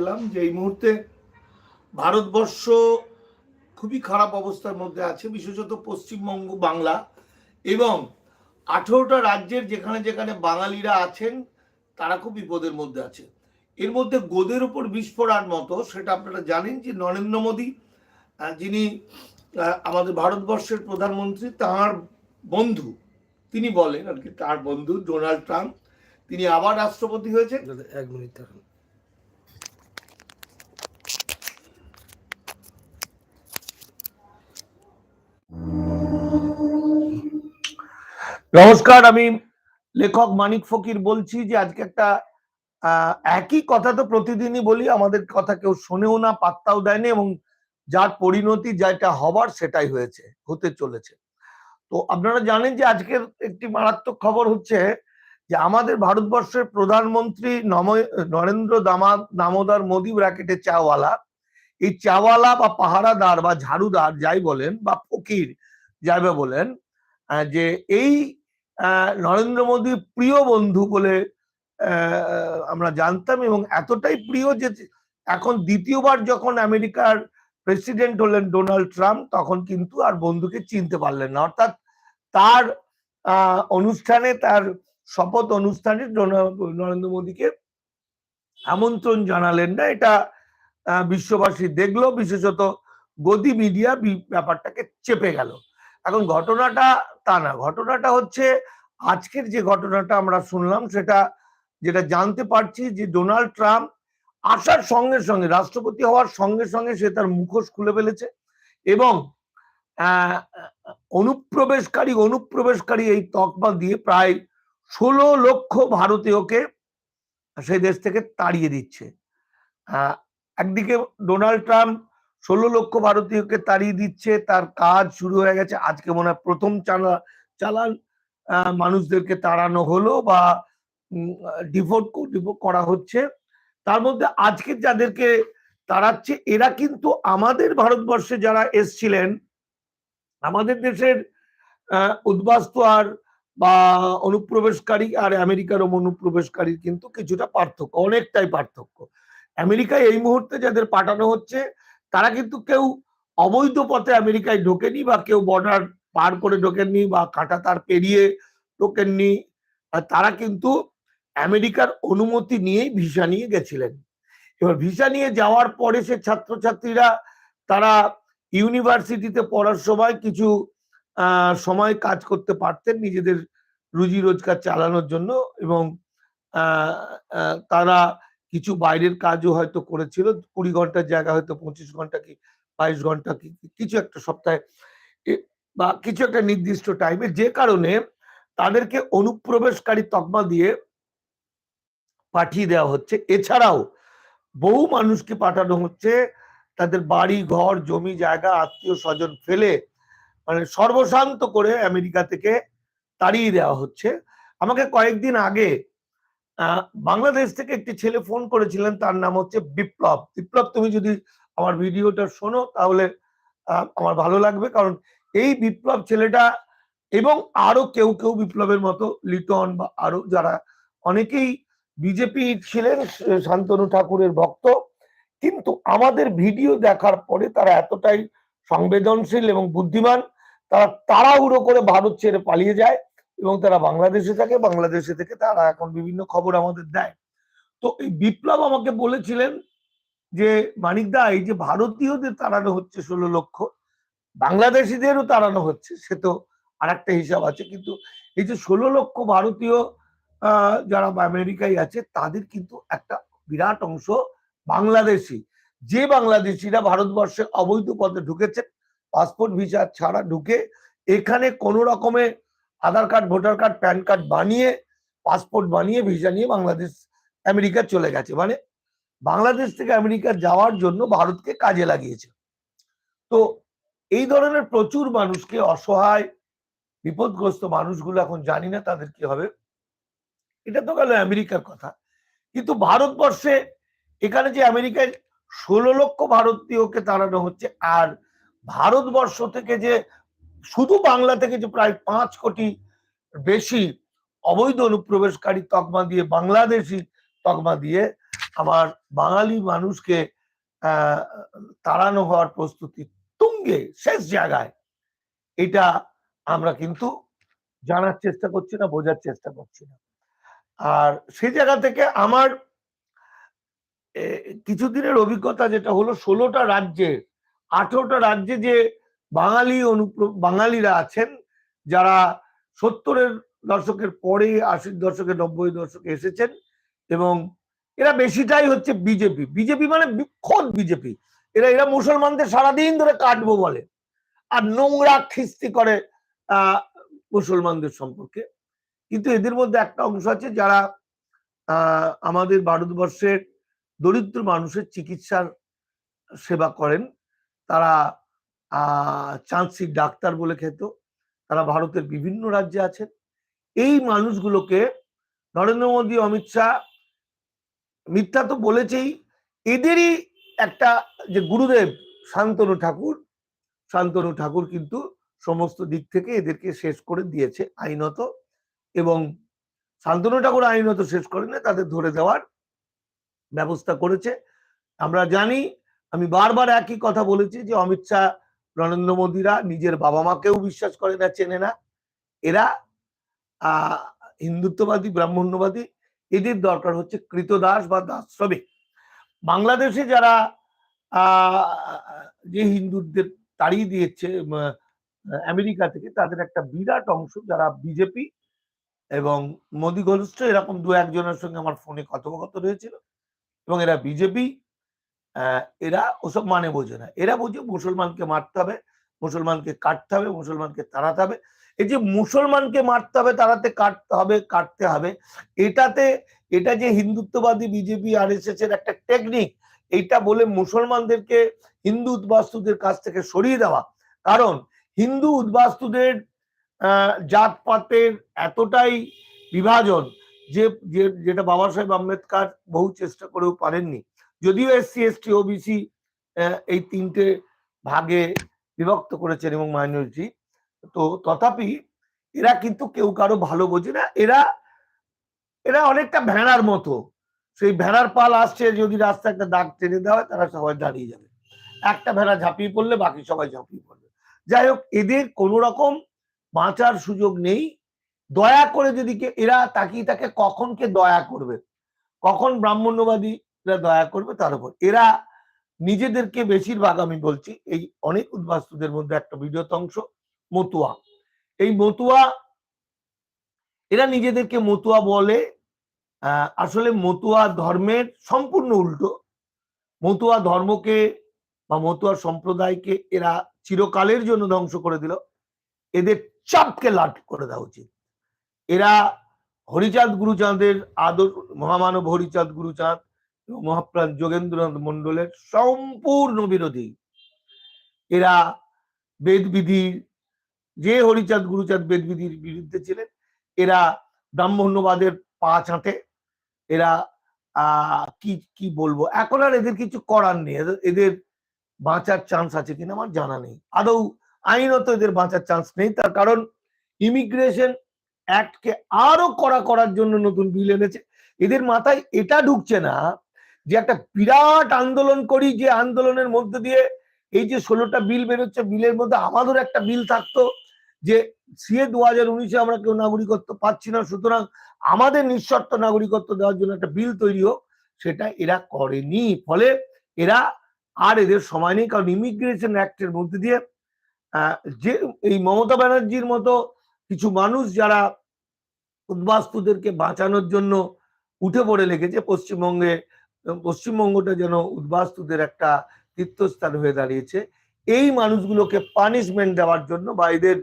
এলাম যে এই মুহূর্তে ভারতবর্ষ খুবই খারাপ অবস্থার মধ্যে আছে, বিশেষত পশ্চিমবঙ্গ, বাংলা এবং আঠেরোটা রাজ্যের যেখানে যেখানে বাঙালিরা আছেন, তারা খুব বিপদের মধ্যে আছে। এর মধ্যে গোদের উপর বিস্ফোরণ মতো, সেটা আপনারা জানেন যে নরেন্দ্র মোদী যিনি আমাদের ভারতবর্ষের প্রধানমন্ত্রী, তার বন্ধু, তিনি বলেন আর কি, তার বন্ধু ডোনাল্ড ট্রাম্প, তিনি আবার রাষ্ট্রপতি হয়েছেন। এক মিনিট নমস্কার, আমি লেখক মানিক ফকির বলছি যে আজকে একটা একই কথা তো প্রতিদিনই বলি, আমাদের কথা কেউ শোনেও না, পাত্তাও দেয়নি এবং যার পরিণতি যেটা হবার সেটাই হয়েছে, হতে চলেছে। তো আপনারা জানেন যে আজকের একটি মারাত্মক খবর হচ্ছে যে আমাদের ভারতবর্ষের প্রধানমন্ত্রী নম- নরেন্দ্র দামা, দামোদর মোদী ব্র্যাকেটে চাওয়ালা এই চাওয়ালা বা পাহারাদার বা ঝাড়ুদার যাই বলেন বা ফকির যাই বা বলেন যে এই নরেন্দ্র মোদীর প্রিয় বন্ধু বলে আমরা জানতাম এবং এতটাই প্রিয় যে এখন দ্বিতীয়বার যখন আমেরিকার প্রেসিডেন্ট হলেন ডোনাল্ড ট্রাম্প, তখন কিন্তু আর বন্ধুকে চিনতে পারলেন না। অর্থাৎ তার অনুষ্ঠানে, তার শপথ অনুষ্ঠানে নরেন্দ্র মোদীকে আমন্ত্রণ জানালেন না। এটা বিশ্ববাসী দেখল, বিশেষত গদি মিডিয়া ব্যাপারটাকে চেপে গেল। এখন ঘটনাটা তা না, ঘটনাটা হচ্ছে আজকের যে ঘটনাটা আমরা শুনলাম, সেটা যেটা জানতে পারছি যে ডোনাল্ড ট্রাম্প আসার সঙ্গে সঙ্গে, রাষ্ট্রপতি হওয়ার সঙ্গে সঙ্গে সে তার মুখোশ খুলে ফেলেছে এবং অনুপ্রবেশকারী অনুপ্রবেশকারী এই তকমা দিয়ে প্রায় ষোলো লক্ষ ভারতীয়কে সেই দেশ থেকে তাড়িয়ে দিচ্ছে। একদিকে ডোনাল্ড ট্রাম্প ষোলো লক্ষ ভারতীয়কে তাড়িয়ে দিচ্ছে, তার কাজ শুরু হয়ে গেছে। আজকে মনে হয় প্রথম চালা, চালান মানুষদেরকে তাড়ানো হলো বা ডিভোট করা হচ্ছে। তার মধ্যে আজকে যাদেরকে তাড়াচ্ছে, এরা কিন্তু আমাদের ভারতবর্ষে যারা এসছিলেন, আমাদের দেশের উদ্বাস্তু আর বা অনুপ্রবেশকারী আর আমেরিকার অনুপ্রবেশকারীর কিন্তু কিছুটা পার্থক্য, অনেকটাই পার্থক্য। আমেরিকায় এই মুহূর্তে যাদের পাঠানো হচ্ছে, তারা কিন্তু কেউ অবৈধ পথে আমেরিকায় ঢোকেনি বা কেউ বর্ডার পার করে ঢোকেননি বা কাঁটা তার পেরিয়ে ঢোকেননি। তারা কিন্তু আমেরিকার অনুমতি নিয়েই ভিসা নিয়ে গেছিলেন। এবার ভিসা নিয়ে যাওয়ার পরে সে ছাত্রছাত্রীরা, তারা ইউনিভার্সিটিতে পড়ার সময় কিছু সময় কাজ করতে পারতেন নিজেদের রুজি রোজগার চালানোর জন্য এবং তারা কিছু বাইরের কাজও হয়তো করেছিল, কুড়ি ঘণ্টার জায়গা হয়তো পঁচিশ ঘণ্টা কি বাইশ ঘণ্টা কি, কিছু একটা সপ্তাহে বা কিছু একটা নির্দিষ্ট টাইমে যে কারণে তাদেরকে অনুপ্রবেশকারী তকমা দিয়ে পাঠিয়ে দেওয়া হচ্ছে। এছাড়াও বহু মানুষকে পাঠানো হচ্ছে, তাদের বাড়ি, ঘর, জমি, জায়গা, আত্মীয় স্বজন ফেলে মানে সর্বশান্ত করে আমেরিকা থেকে তাড়িয়ে দেওয়া হচ্ছে। আমাকে কয়েকদিন আগে বাংলাদেশ থেকে একটি ছেলে ফোন করেছিলেন, তার নাম হচ্ছে বিপ্লব। বিপ্লব, তুমি যদি আমার ভিডিওটা শোনো, তাহলে আমার ভালো লাগবে। কারণ এই বিপ্লব ছেলেটা এবং আরও কেউ কেউ বিপ্লবের মতো লিটন বা আরও যারা, অনেকেই বিজেপি ছিলেন শান্তনু ঠাকুরের ভক্ত। কিন্তু আমাদের ভিডিও দেখার পরে তারা এতটাই সংবেদনশীল এবং বুদ্ধিমান, তারা তাড়াহুড়ো করে ভারত ছেড়ে পালিয়ে যায়। এবং তারা বাংলাদেশে থাকে, বাংলাদেশে থেকে তারা এখন বিভিন্ন খবর আমাদের দেয়। তো এই বিপ্লব আমাকে বলেছিলেন যে মানিকদা এই যে ভারতীয়দের তাড়ানো হচ্ছে ষোলো লক্ষ, বাংলাদেশিদেরও তাড়ানো হচ্ছে, সে তো আর একটা হিসাব আছে। কিন্তু এই যে ষোলো লক্ষ ভারতীয় যারা আমেরিকায় আছে, তাদের কিন্তু একটা বিরাট অংশ বাংলাদেশি। যে বাংলাদেশিরা ভারতবর্ষে অবৈধ পথে ঢুকেছেন পাসপোর্ট ভিসা ছাড়া ঢুকে, এখানে কোনো রকমে Aadhaar card, voter card, PAN card বানিয়ে, পাসপোর্ট বানিয়ে ভিসা নিয়ে বাংলাদেশ, আমেরিকা চলে গেছে। মানে বাংলাদেশ থেকে আমেরিকা যাওয়ার জন্য ভারতকে কাজে লাগিয়েছে। তো এই ধরনের প্রচুর মানুষকে, অসহায়, বিপদগ্রস্ত মানুষগুলো এখন জানি না তাদের কি হবে। এটা তো গেল আমেরিকার কথা। কিন্তু ভারতবর্ষে এখানে যে আমেরিকায় ষোলো লক্ষ ভারতীয়কে তাড়ানো হচ্ছে, আর ভারতবর্ষ থেকে যে শুধু বাংলা থেকে যে প্রায় পাঁচ কোটি বেশি অবৈধ অনুপ্রবেশকারী তকমা দিয়ে বাংলাদেশি তকমা দিয়ে আমার বাঙালি মানুষকে তাড়ানো হওয়ার প্রস্তুতি তুঙ্গে শেষ জায়গায়। এটা আমরা কিন্তু জানার চেষ্টা করছি না, বোঝার চেষ্টা করছি না। আর সেই জায়গা থেকে আমার কিছুদিনের অভিজ্ঞতা যেটা হলো, ষোলোটা রাজ্যে, আঠেরোটা রাজ্যে যে বাঙালি অনুপ্র, বাঙালিরা আছেন, যারা সত্তরের দশকের পরে, আশির দশকে নব্বই দশকে এসেছেন এবং এরা বেশিটাই হচ্ছে বিজেপি। বিজেপি মানে খোদ বিজেপি। এরা এরা মুসলমানদের সারাদিন ধরে কাটবো বলে। আর নোংরা খিস্তি করে মুসলমানদের সম্পর্কে। কিন্তু এদের মধ্যে একটা অংশ আছে যারা আমাদের ভারতবর্ষের দরিদ্র মানুষের চিকিৎসার সেবা করেন। তারা আহ চান্সিক ডাক্তার বলে খেত তারা ভারতের বিভিন্ন রাজ্যে আছেন। এই মানুষগুলোকে নরেন্দ্র মোদী, অমিত শাহ, মিথ্যা তো বলেছেই, এদেরই একটা যে গুরুদেব, শান্তনু ঠাকুর শান্তনু ঠাকুর কিন্তু সমস্ত দিক থেকে এদেরকে শেষ করে দিয়েছে আইনত এবং শান্তনু ঠাকুর আইনত শেষ করেন না তাদের ধরে দেওয়ার ব্যবস্থা করেছে। আমরা জানি, আমি বারবার একই কথা বলেছি যে অমিত শাহ নরেন্দ্র মোদীরা নিজের বাবা মাকেও বিশ্বাস করে না, চেনে না। এরা হিন্দুত্ববাদী, ব্রাহ্মণ্যবাদী, এদের দরকার হচ্ছে কৃতদাস বা দাস শ্রমিক বাংলাদেশে যারা যে হিন্দুদের তাড়িয়ে দিয়েছে আমেরিকা থেকে, তাদের একটা বিরাট অংশ যারা বিজেপি এবং মোদী ঘনিষ্ঠ, এরকম দু একজনের সঙ্গে আমার ফোনে কথোপকথন হয়েছিল। এবং এরা বিজেপি এরা ওসব মানে বোঝে না। এরা বোঝে মুসলমানকে মারতে হবে, মুসলমানকে কাটতে হবে, মুসলমানকে তাড়াতে হবে। এই যে মুসলমানকে মারতে হবে, তাড়াতে কাটতে হবে কাটতে হবে, এটাতে, এটা যে হিন্দুত্ববাদী বিজেপি আর এর একটা টেকনিক এইটা বলে মুসলমানদেরকে হিন্দু উদ্বাস্তুদের কাছ থেকে সরিয়ে দেওয়া। কারণ হিন্দু উদ্বাস্তুদের জাতপাতের এতটাই বিভাজন যে- যেটা বাবা সাহেব আম্বেদকর বহু চেষ্টা করেও পারেননি। যদিও এসসি এসটি ওবিসি এই তিনটে ভাগে বিভক্ত করেছেন এবং মাইনরিটি তো তথাপি এরা কিন্তু কেউ কারও ভালো বোঝে না। এরা এরা অনেকটা ভেড়ার মতো। সেই ভেড়ার পাল আসছে, যদি রাস্তা একটা দাগ টেনে দেওয়া হয়, তারা সবাই দাঁড়িয়ে যাবে। একটা ভেড়া ঝাঁপিয়ে পড়লে বাকি সবাই ঝাঁপিয়ে পড়বে। যাই হোক, এদের কোনো রকম বাঁচার সুযোগ নেই। দয়া করে যদি এরা তাকিয়ে তাকে কখন কে দয়া করবে। কখন ব্রাহ্মণ্যবাদীরা দয়া করবে তার উপর। এরা নিজেদেরকে বেশিরভাগ আমি বলছি, এই অনেক উদ্বাস্তুদের মধ্যে একটা বৃহৎ অংশ, মতুয়া। এই মতুয়া, এরা নিজেদেরকে মতুয়া বলে আসলে মতুয়া ধর্মের সম্পূর্ণ উল্টো। মতুয়া ধর্মকে বা মতুয়া সম্প্রদায়কে এরা চিরকালের জন্য ধ্বংস করে দিল। এদের চাপকে লাট করে দেওয়া উচিত। এরা হরিচাঁদ গুরুচাঁদের আদর, মহামানব হরিচাঁদ গুরুচাঁদ মহাপ্রাণ যোগেন্দ্রনাথ মন্ডলের সম্পূর্ণ বিরোধী। এরা বেদবিধির, যে হরিচাঁদ গুরুচাঁদ বেদবিধির বিরুদ্ধে ছিলেন, এরা ব্রাহ্মণ্যবাদের পা চাঁটে এরা কি কি বলব? এখন আর এদের কিছু করার নেই। এদের- বাঁচার চান্স আছে কিনা আমার জানা নেই। আদৌ আইনত এদের বাঁচার চান্স নেই। তার কারণ ইমিগ্রেশন অ্যাক্টকে আরও কড়া করার জন্য নতুন বিল এনেছে। এদের মাথায় এটা ঢুকছে না যে একটা বিরাট আন্দোলন করি, যে আন্দোলনের মধ্যে দিয়ে এই যে ষোলোটা বিল বেরোচ্ছে, বিলের মধ্যে আমাদের একটা বিল থাকতো যে সিএ দু হাজার উনিশে আমরা কেউ নাগরিকত্ব পাচ্ছি না, সুতরাং আমাদের নিঃশর্ত নাগরিকত্ব দেওয়ার জন্য একটা বিল তৈরি হোক, সেটা এরা করেনি। ফলে এরা আর এদের সময় নেই, কারণ ইমিগ্রেশন অ্যাক্টের মধ্যে দিয়ে যে এই মমতা ব্যানার্জির মতো কিছু মানুষ যারা উদ্বাস্তুদেরকে বাঁচানোর জন্য উঠে পড়ে লেগেছে, পশ্চিমবঙ্গে পশ্চিমবঙ্গটা যেন উদ্বাস্তুদের একটা তীর্থস্থান হয়ে দাঁড়িয়েছে। এই মানুষগুলোকে পানিশমেন্ট দেওয়ার জন্য বা এদের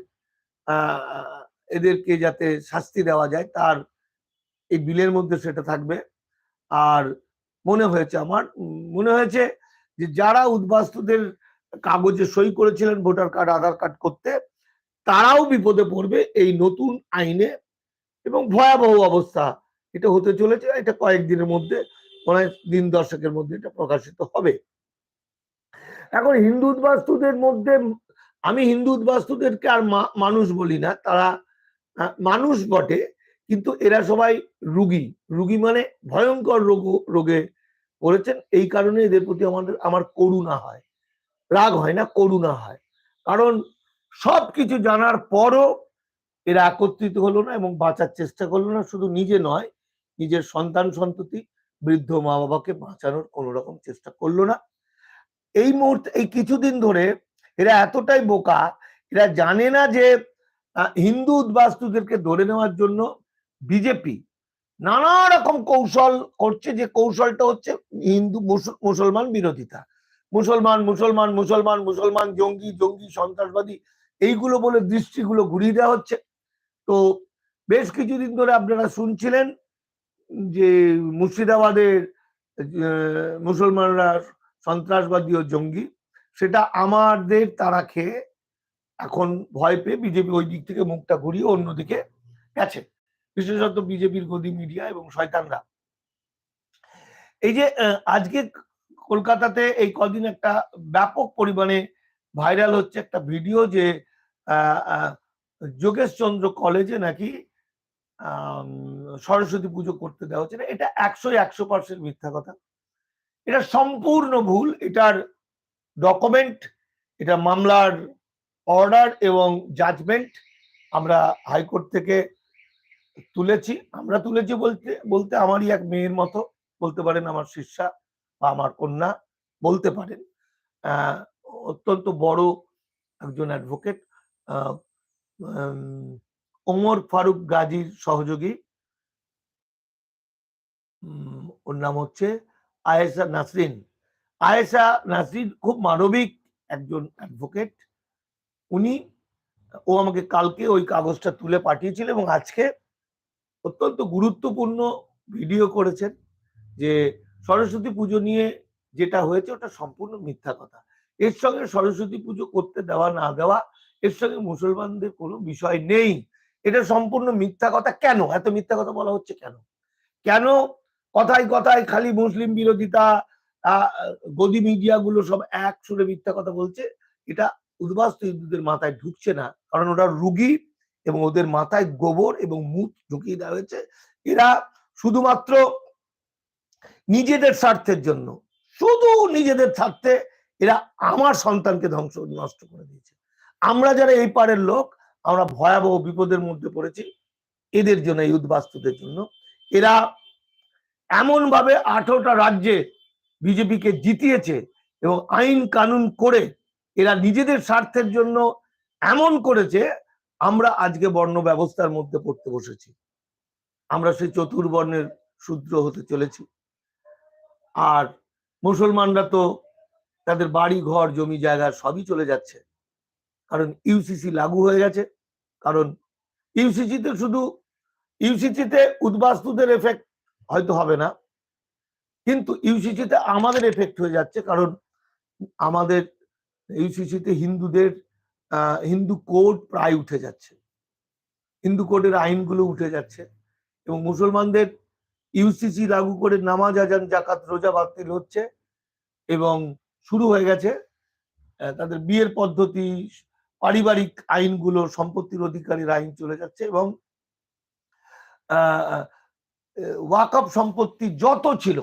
এদেরকে যাতে শাস্তি দেওয়া যায়, তার এই বিলের মধ্যে সেটা থাকবে। আর মনে হয়েছে আমার, মনে হয়েছে যে যারা উদ্বাস্তুদের কাগজে সই করেছিলেন ভোটার কার্ড, আধার কার্ড করতে, তারাও বিপদে পড়বে এই নতুন আইনে। এবং ভয়াবহ অবস্থা এটা হতে চলেছে, এটা কয়েকদিনের মধ্যে। হয় দিন দশকের মধ্যে এটা প্রকাশিত হবে। এখন হিন্দু উদ্বাস্তুদের মধ্যে আমি হিন্দু উদ্বাস্তুদেরকে আর মানুষ বলি না, তারা মানুষ বটে, কিন্তু এরা সবাই রুগী। রুগী মানে ভয়ঙ্কর রোগ, রোগে করেছেন এই কারণে এদের প্রতি আমাদের, আমার করুণা হয়। রাগ হয় না, করুণা হয়। কারণ সব কিছু জানার পরও এরা একত্রিত হলো না এবং বাঁচার চেষ্টা করল না, শুধু নিজে নয়, নিজের সন্তান সন্ততি বৃদ্ধ মা বাবাকে বাঁচানোর কোনো রকম চেষ্টা করল না। এই মুহূর্তে, এই কিছুদিন ধরে এরা এতটাই বোকা, এরা জানে না যে হিন্দু উদ্বাস্তুদেরকে ধরে নেওয়ার জন্য বিজেপি নানা রকম কৌশল করছে। যে কৌশলটা হচ্ছে হিন্দু মুসল- মুসলমান বিরোধিতা। মুসলমান মুসলমান মুসলমান মুসলমান, জঙ্গি জঙ্গি, সন্ত্রাসবাদী, এইগুলো বলে দৃষ্টিগুলো ঘুরিয়ে দেওয়া হচ্ছে। তো বেশ কিছুদিন ধরে আপনারা শুনছিলেন যে মুর্শিদাবাদের মুসলমানরা সন্ত্রাসবাদী ও জঙ্গি সেটা আমাদের তারা খেয়ে এখন ভয় পেয়ে বিজেপি ওই দিক থেকে মুখটা ঘুরিয়ে অন্যদিকে গেছে। বিশেষত বিজেপির গদি মিডিয়া এবং শয়তানরা। এই যে আজকে কলকাতাতে এই কদিন একটা ব্যাপক পরিমাণে ভাইরাল হচ্ছে একটা ভিডিও যে আহ, আহ, যোগেশ চন্দ্র কলেজে নাকি সরস্বতী পুজো করতে দেওয়া হচ্ছে। না এটা একশো একশো পার্সেন্ট মিথ্যা কথা। এটা সম্পূর্ণ ভুল। এটার ডকুমেন্ট এটা মামলার অর্ডার এবং জাজমেন্ট আমরা হাইকোর্ট থেকে তুলেছি। আমরা তুলেছি বলতে বলতে আমারই এক মেয়ের মতো, বলতে পারেন আমার শিষ্যা বা আমার কন্যা, বলতে পারেন। অত্যন্ত বড় একজন অ্যাডভোকেট ওমর ফারুক গাজীর সহযোগী। ওর নাম হচ্ছে আয়েশা নাসরিন। আয়েশা নাসরিন খুব মানবিক একজন অ্যাডভোকেট উনি, ও আমাকে কালকে ওই কাগজটা তুলে পাঠিয়েছিল এবং আজকে অত্যন্ত গুরুত্বপূর্ণ ভিডিও করেছেন যে সরস্বতী পুজো নিয়ে যেটা হয়েছে ওটা সম্পূর্ণ মিথ্যা কথা। এর সঙ্গে সরস্বতী পুজো করতে দেওয়া না দেওয়া, এর সঙ্গে মুসলমানদের কোনো বিষয় নেই। এটা সম্পূর্ণ মিথ্যা কথা কেন? এত মিথ্যা কথা বলা হচ্ছে কেন? কেন কথায় কথায় খালি মুসলিম বিরোধিতা গদি মিডিয়া গুলো সব এক সুরে মিথ্যা কথা বলছে? এটা উদ্বাস্ত হিন্দুদের মাথায় ঢুকছে না। কারণ ওরা রুগী এবং ওদের মাথায় গোবর এবং মুখ ঢুকিয়ে দেওয়া হয়েছে। এরা শুধুমাত্র নিজেদের স্বার্থের জন্য, শুধু নিজেদের স্বার্থে এরা আমার সন্তানকে ধ্বংস, নষ্ট করে দিয়েছে। আমরা যারা এই পারের লোক আমরা ভয়াবহ বিপদের মধ্যে পড়েছি এদের জন্য এই উদ্বাস্তুদের জন্য। এরা এমন ভাবে আঠারোটা রাজ্যে বিজেপিকে জিতিয়েছে এবং আইন কানুন করে এরা নিজেদের স্বার্থের জন্য এমন করেছে, আমরা আজকে বর্ণ ব্যবস্থার মধ্যে পড়তে বসেছি। আমরা সেই চতুর্বর্ণের শূদ্র হতে চলেছি। আর মুসলমানরা তো তাদের বাড়ি ঘর জমি, জায়গা সবই চলে যাচ্ছে। কারণ ইউসিসি লাগু হয়ে গেছে। কারণ ইউসিসিতে শুধু ইউসিসিতে উদ্বাস্তুদের এফেক্ট হয়তো হবে না। কিন্তু ইউসিসিতে আমাদের এফেক্ট হয়ে যাচ্ছে কারণ আমাদের ইউসিসিতে হিন্দুদের হিন্দু কোড প্রায় উঠে যাচ্ছে। হিন্দু কোডের আইনগুলো উঠে যাচ্ছে এবং মুসলমানদের ইউসিসি লাগু করে নামাজ, আজান জাকাত রোজা বাতিল হচ্ছে এবং শুরু হয়ে গেছে তাদের বিয়ের পদ্ধতি পারিবারিক আইনগুলো, সম্পত্তির অধিকারীর আইন চলে যাচ্ছে এবং ওয়াকফ সম্পত্তি যত ছিল,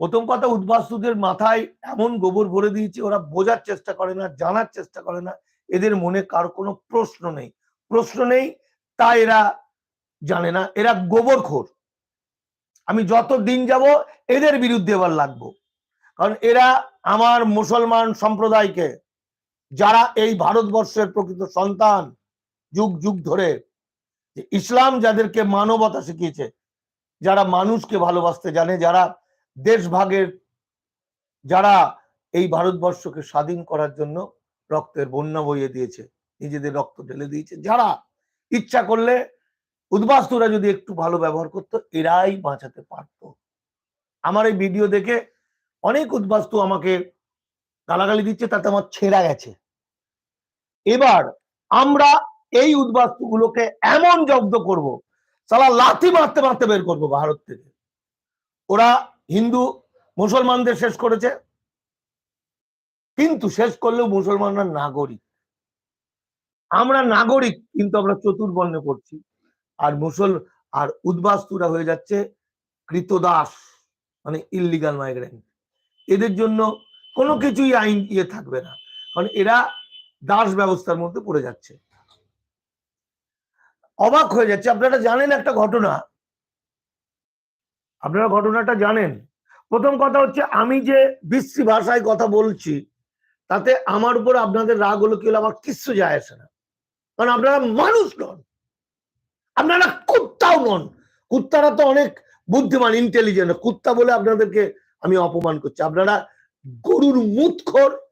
প্রথম কথা উদ্বাস্তুদের মাথায় এমন গোবর ভরে দিয়েছে, ওরা বোঝার চেষ্টা করে না, জানার চেষ্টা করে না, এদের মনে কার কোনো প্রশ্ন নেই। প্রশ্ন নেই, তা এরা জানে না, এরা গোবর খোর আমি যত দিন যাব, এদের বিরুদ্ধে এবার লাগবো। কারণ এরা আমার মুসলমান সম্প্রদায়কে যারা এই ভারতবর্ষের প্রকৃত সন্তান যুগ যুগ ধরে ইসলাম যাদেরকে মানবতা শিখিয়েছে, যারা মানুষকে ভালোবাসতে জানে, যারা দেশভাগের, যারা এই ভারতবর্ষকে স্বাধীন করার জন্য রক্তের বন্যা বইয়ে দিয়েছে, নিজেদের রক্ত ঢেলে দিয়েছে, যারা ইচ্ছা করলে উদ্বাস্তুরা যদি একটু ভালো ব্যবহার করতো, এরাই বাঁচাতে পারত। আমার এই ভিডিও দেখে অনেক উদ্বাস্তু আমাকে গালাগালি দিচ্ছে, তাতে আমার ছেঁড়া গেছে। এবার আমরা এই উদ্বাস্তুগুলোকে এমন জব্দ করব, সালা লাথি মারতে মারতে বের করব ভারত থেকে। ওরা হিন্দু, মুসলমানদের শেষ করেছে। কিন্তু শেষ করলেও মুসলমানরা নাগরিক। আমরা নাগরিক, কিন্তু আমরা চতুর্বর্ণে করছি। আর মুসল, আর উদ্বাস্তুরা হয়ে যাচ্ছে কৃতদাস মানে ইলিগাল মাইগ্রেন্ট এদের জন্য কোনো কিছুই আইন ইয়ে থাকবে না। কারণ এরা দাস ব্যবস্থার মধ্যে পড়ে যাচ্ছে। অবাক হয়ে যাচ্ছে। আপনারা জানেন একটা ঘটনা? আপনারা ঘটনাটা জানেন? প্রথম কথা হচ্ছে, আমি যে বিশ্রী ভাষায় কথা বলছি, তাতে আমার উপর আপনাদের রাগ হলো কি হলো, আমার কিচ্ছু যায় আসে না। কারণ আপনারা মানুষ নন। আপনারা কুত্তাও নন। কুত্তারা তো অনেক বুদ্ধিমান ইন্টেলিজেন্ট কুত্তা বলে আপনাদেরকে আমি অপমান করছি। আপনারা গরুর মুতখোর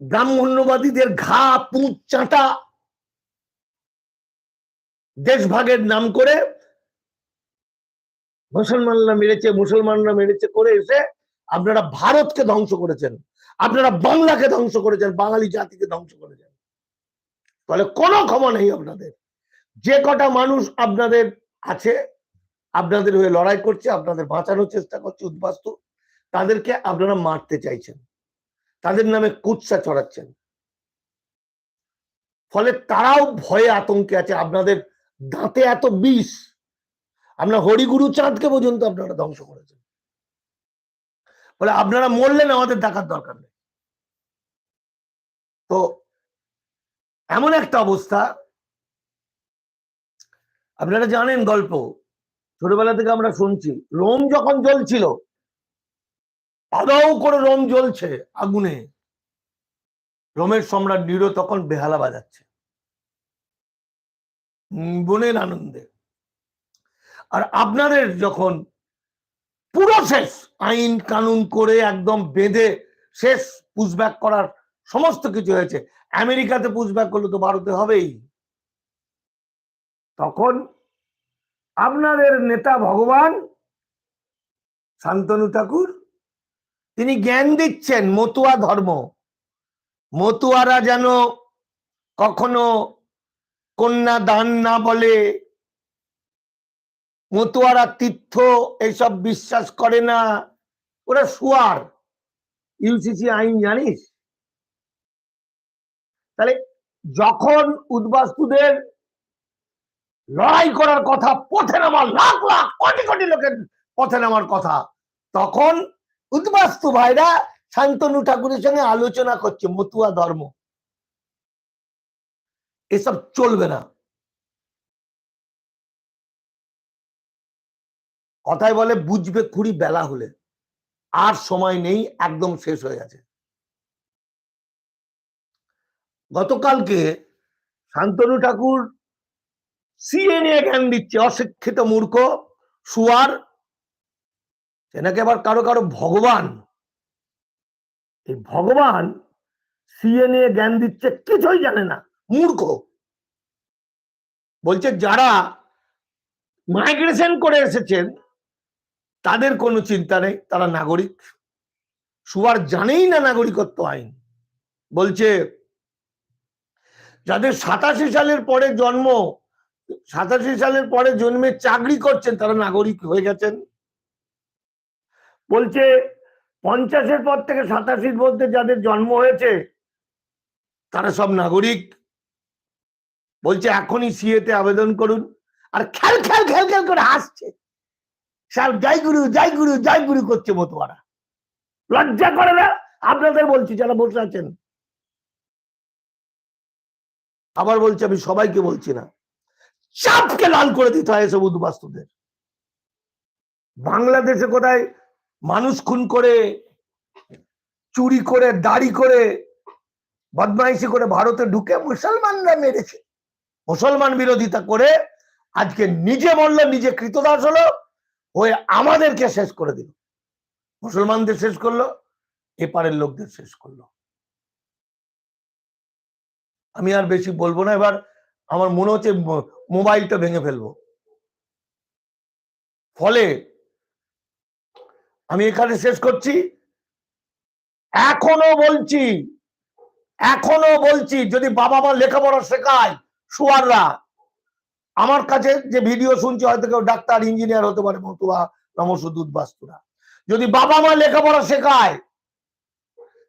ব্রাহ্মণ্যবাদীদের ঘা, পুঁত, চাঁটা দেশভাগের নাম করে মুসলমানরা মেরেছে মুসলমানরা মেরেছে করে এসে আপনারা ভারতকে ধ্বংস করেছেন। আপনারা বাংলাকে ধ্বংস করেছেন, বাঙালি জাতিকে ধ্বংস করেছেন। তাহলে কোনো ক্ষমা নেই আপনাদের। যে কটা মানুষ আপনাদের আছে, আপনাদের হয়ে লড়াই করছে, আপনাদের বাঁচানোর চেষ্টা করছে উদ্বাস্তু, তাদেরকে আপনারা মারতে চাইছেন। তাদের নামে কুৎসা চড়াচ্ছেন। ফলে তারাও ভয়ে আতঙ্কে আছে, আপনাদের দাঁতে এত বিষ, আপনার হরিগুরু চাঁদকে পর্যন্ত আপনারা ধ্বংস করেছেন। বলে আপনারা মরলেন, আমাদের দেখার দরকার নেই। তো এমন একটা অবস্থা, আপনারা জানেন গল্প, ছোটবেলা থেকে আমরা শুনছি, রোম যখন জ্বলছিল আদাও করে রোম জ্বলছে আগুনে। রোমের সম্রাট নিরো তখন বেহালা বাজাচ্ছে। বনের আনন্দে। আর আপনাদের যখন পুরো শেষ আইন কানুন করে একদম বেঁধে শেষ পুশব্যাক করার সমস্ত কিছু হয়েছে, আমেরিকাতে পুশব্যাক করলে তো ভারতে হবেই। তখন আপনাদের নেতা ভগবান শান্তনু ঠাকুর তিনি জ্ঞান দিচ্ছেন, মতুয়া ধর্ম। মতুয়ারা যেন কখনো কন্যা দান না বলে। মতুয়ারা তীর্থ এইসব বিশ্বাস করে না। ওরা সুয়ার ইউসিসি আইন, জানিস? তাহলে যখন উদ্বাস্তুদের লড়াই করার কথা, পথে নামার, লাখ লাখ, কোটি কোটি লোকের পথে নামার কথা, তখন উদ্বাস্তু ভাইরা শান্তনু ঠাকুরের সঙ্গে আলোচনা করছে, মতুয়া ধর্ম। এসব চলবে না। কথায় বলে, বুঝবে খুঁড়ি বেলা হলে। আর সময় নেই, একদম শেষ হয়ে গেছে। গতকালকে শান্তনু ঠাকুর সিএ নিয়ে জ্ঞান দিচ্ছে, অশিক্ষিত মূর্খ, সুয়ার সেনাকে আবার কারও কারও ভগবান। এই ভগবান সিএ নিয়ে জ্ঞান দিচ্ছে কিছুই জানে না, মূর্খ। বলছে, যারা মাইগ্রেশন করে এসেছেন, তাদের কোনো চিন্তা নেই, তারা নাগরিক। সুয়ার জানেই না নাগরিকত্ব আইন। বলছে, যাদের সাতাশি সালের পরে জন্ম, সাতাশি সালের পরে জন্মে চাকরি করছেন, তারা নাগরিক হয়ে গেছেন। বলছে, পঞ্চাশের পর থেকে সাতাশির মধ্যে যাদের জন্ম হয়েছে, তারা সব নাগরিক। বলছে, এখনই সিএতে আবেদন করুন। আর খেল খেল খেল খেল করে হাসছে। সব জয় গুরু জয় গুরু জয় গুরু করছে মতোয়ারা। লজ্জা করে না? আপনাদের বলছি, যারা বসে আছেন। আবার বলছি, আমি সবাইকে বলছি না। চাপকে লাল করে দিতে হয় এসব উদ্বাস্তুদের। বাংলাদেশে কোথায় মানুষ খুন করে, চুরি করে, দাড়ি করে, বদমাইশি করে ভারতে ঢুকে মুসলমানরা মেরেছে। মুসলমান বিরোধিতা করে আজকে নিজে মরলো, নিজে কৃতদাস হলো, হয়ে আমাদেরকে শেষ করে দিল। মুসলমানদের শেষ করল, এপারের লোকদের শেষ করল। আমি আর বেশি বলব না, এবার আমার মনে হচ্ছে মোবাইলটা ভেঙে ফেলব। ফলে আমি এখানে শেষ করছি। এখনও বলছি এখনও বলছি, যদি বাবা মা লেখাপড়া শেখায়, সুয়াররা। আমার কাছে যে ভিডিও শুনছে, হয়তো কেউ ডাক্তার, ইঞ্জিনিয়ার হতে পারে, মতুয়া নমসুদুদ বাস্তুরা। যদি বাবা মা লেখাপড়া শেখায়,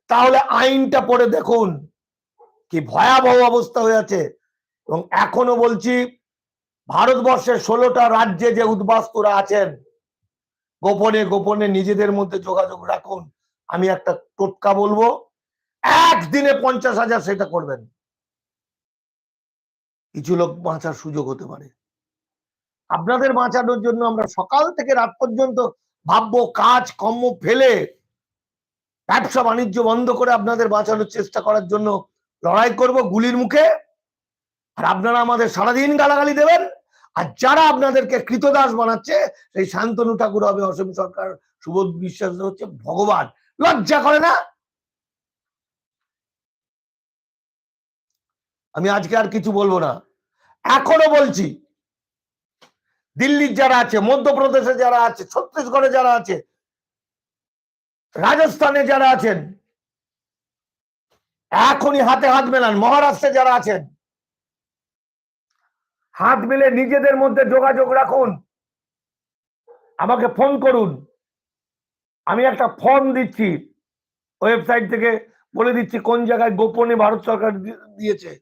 তাহলে আইনটা পড়ে দেখুন, কি ভয়াবহ অবস্থা হয়ে আছে। এবং এখনও বলছি, ভারতবর্ষের ষোলোটা রাজ্যে যে উদ্বাস্তুরা আছেন গোপনে গোপনে নিজেদের মধ্যে যোগাযোগ রাখুন। আমি একটা টোটকা বলব, একদিনে পঞ্চাশ হাজার সেটা করবেন। কিছু লোক বাঁচার সুযোগ হতে পারে। আপনাদের বাঁচানোর জন্য আমরা সকাল থেকে রাত পর্যন্ত ভাববো, কাজ, কর্ম ফেলে ব্যবসা বাণিজ্য বন্ধ করে আপনাদের বাঁচানোর চেষ্টা করার জন্য লড়াই করব গুলির মুখে। আর আপনারা আমাদের সারাদিন গালাগালি দেবেন। আর যারা আপনাদেরকে কৃতদাস বানাচ্ছে, সেই শান্তনু ঠাকুর হবে অসম সরকার, সুবোধ বিশ্বাস হচ্ছে ভগবান। লজ্জা করে না? আমি আজকে আর কিছু বলব না। এখনও বলছি, দিল্লির যারা আছে, মধ্যপ্রদেশে যারা আছে, ছত্তিশগড়ে যারা আছে, রাজস্থানে যারা আছেন, এখনই হাতে হাত মেলান। মহারাষ্ট্রে যারা আছেন হাত মিলে নিজেদের মধ্যে যোগাযোগ রাখুন। আমাকে ফোন করুন। আমি একটা ফর্ম দিচ্ছি। ওয়েবসাইট থেকে বলে দিচ্ছি কোন জায়গায় গোপনে ভারত সরকার দিয়েছে।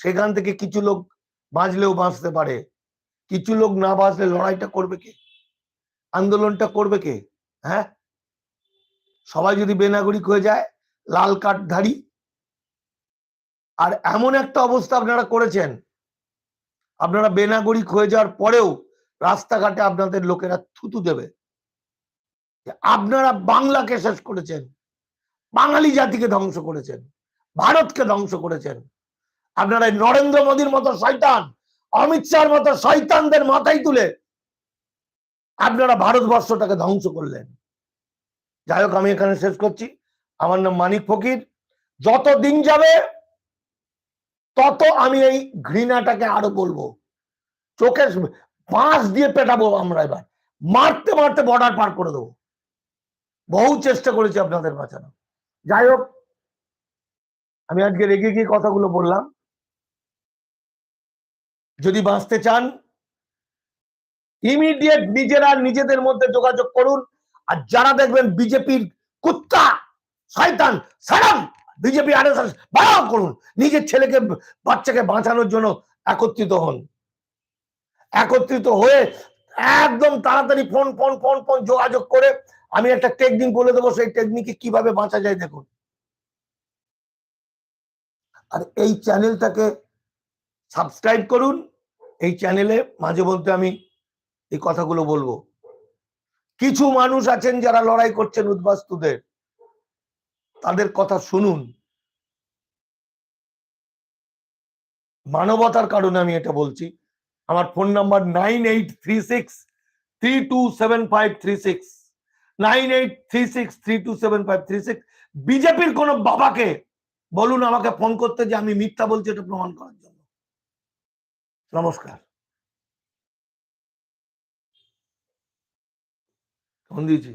সেখান থেকে কিছু লোক বাঁচলেও বাঁচতে পারে। কিছু লোক না বাঁচলে লড়াইটা করবে কে? আন্দোলনটা করবে কে? হ্যাঁ? সবাই যদি বেনাগরিক হয়ে যায়, লাল কার্ডধারী আর এমন একটা অবস্থা আপনারা করেছেন। আপনারা বেনাগরিক হয়ে যাওয়ার পরেও রাস্তাঘাটে আপনাদের লোকেরা থুতু দেবে। আপনারা বাংলাকে শেষ করেছেন। বাঙালি জাতিকে ধ্বংস করেছেন। ভারতকে ধ্বংস করেছেন। আপনারা নরেন্দ্র মোদীর মতো শয়তান, অমিত শাহর মতো শয়তানদের মাথায় তুলে আপনারা ভারতবর্ষটাকে ধ্বংস করলেন। যাই হোক, আমি এখানে শেষ করছি। আমার নাম মানিক ফকির। যত দিন যাবে তত আমি এই ঘৃণাটাকে আরও বলব। চোখে বাঁশ দিয়ে পেটাবো আমরা এবার। মারতে মারতে বর্ডার পার করে দেবো। বহু চেষ্টা করেছি আপনাদের বাঁচানো। যাই হোক, আমি আজকে রেগে গিয়ে কথাগুলো বললাম। যদি বাঁচতে চান ইমিডিয়েট নিজেরা নিজেদের মধ্যে যোগাযোগ করুন। আর যারা দেখবেন বিজেপির কুত্তা, শয়তান, সারাম বিজেপি আর করুন। নিজের ছেলেকে, বাচ্চাকে বাঁচানোর জন্য একত্রিত হন। একত্রিত হয়ে একদম তাড়াতাড়ি ফোন ফোন ফোন ফোন যোগাযোগ করে আমি একটা টেকনিক বলে দেবো, সেই টেকনিকে কীভাবে বাঁচা যায় দেখুন। আর এই চ্যানেলটাকে সাবস্ক্রাইব করুন। এই চ্যানেলে মাঝে মধ্যে আমি এই কথাগুলো বলব। কিছু মানুষ আছেন যারা লড়াই করছেন উদ্বাস্তুদের। তাদের কথা শুনুন। মানবতার কারণে আমি এটা বলছি। আমার phone number nine eight three six three two seven five three six. Nine eight three six three two seven five three six. বিজেপির কোন বাবাকে বলুন আমাকে ফোন করতে যে আমি মিথ্যা বলছি এটা প্রমাণ করার জন্য। নমস্কার। ফোন দিয়েছি?